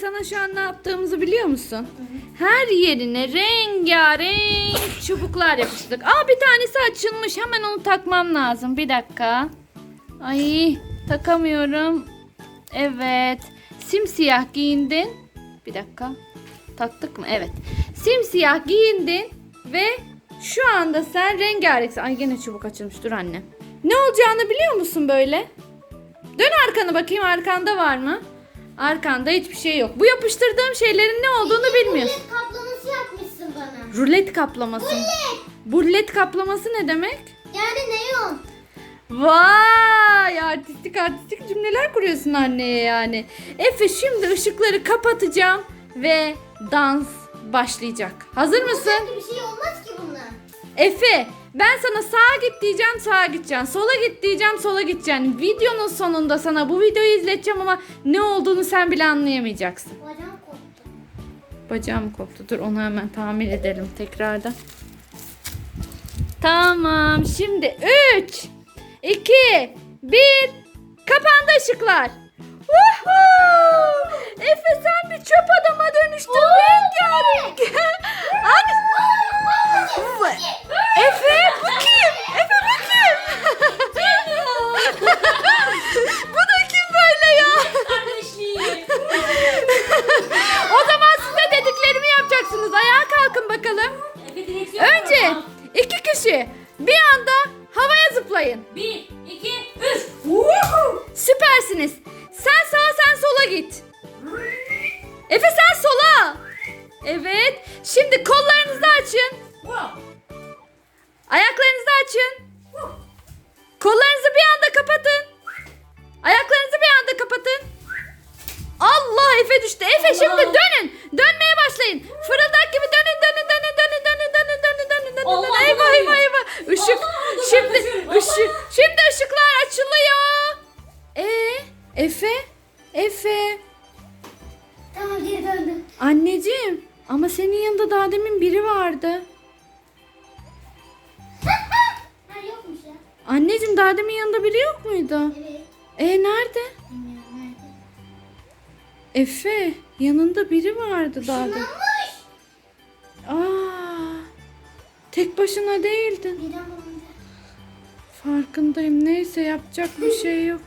sana şu an ne yaptığımızı biliyor musun? Her yerine rengarenk çubuklar yapıştırdık. Aa bir tanesi açılmış. Hemen onu takmam lazım. Bir dakika. Ay takamıyorum. Evet. Simsiyah giyindin. Bir dakika. Taktık mı? Evet. Simsiyah giyindin ve şu anda sen rengarenk. Ay gene çubuk açılmış. Dur anne. Ne olacağını biliyor musun böyle? Dön arkanı bakayım arkanda var mı? Arkanda hiçbir şey yok. Bu yapıştırdığım şeylerin ne olduğunu bilmiyorsun. Rulet kaplaması yapmışsın bana. Rulet kaplaması. Burlet kaplaması ne demek? Yani neon. Vay artistik artistik cümleler kuruyorsun anneye yani. Efe şimdi ışıkları kapatacağım ve dans başlayacak. Hazır mısın? Bir şey olmaz ki bundan. Efe ben sana sağa git diyeceğim sağa gideceksin. Sola git diyeceğim sola gideceksin. Videonun sonunda sana bu videoyu izleteceğim ama ne olduğunu sen bile anlayamayacaksın. Bacağım koptu. Bacağım koptu. Dur onu hemen tamir edelim tekrardan. Tamam. Şimdi 3 2 1 Kapandı ışıklar. Woohoo! Kişi bir anda havaya zıplayın. Bir, iki, üç. Süpersiniz. Sen sağa sen sola git. Efe sen sola. Evet. Şimdi kollarınızı açın. Ayaklarınızı açın. Kollarınızı bir anda kapatın. Ayaklarınızı bir anda kapatın. Allah Efe düştü. Efe Allah. şimdi dönün. Şimdi ışık. Şimdi ışıklar açılıyor. Ee, Efe? Efe? Tamam geri döndüm. Anneciğim. Ama senin yanında daha demin biri vardı. Ha yokmuş ya. Anneciğim daha demin yanında biri yok muydu? Evet. E nerede? Bilmiyorum nerede. Efe yanında biri vardı daha demin. Işınlanmış. Aa, tek başına değildin. Midem bulandı. Farkındayım. Neyse yapacak bir şey yok.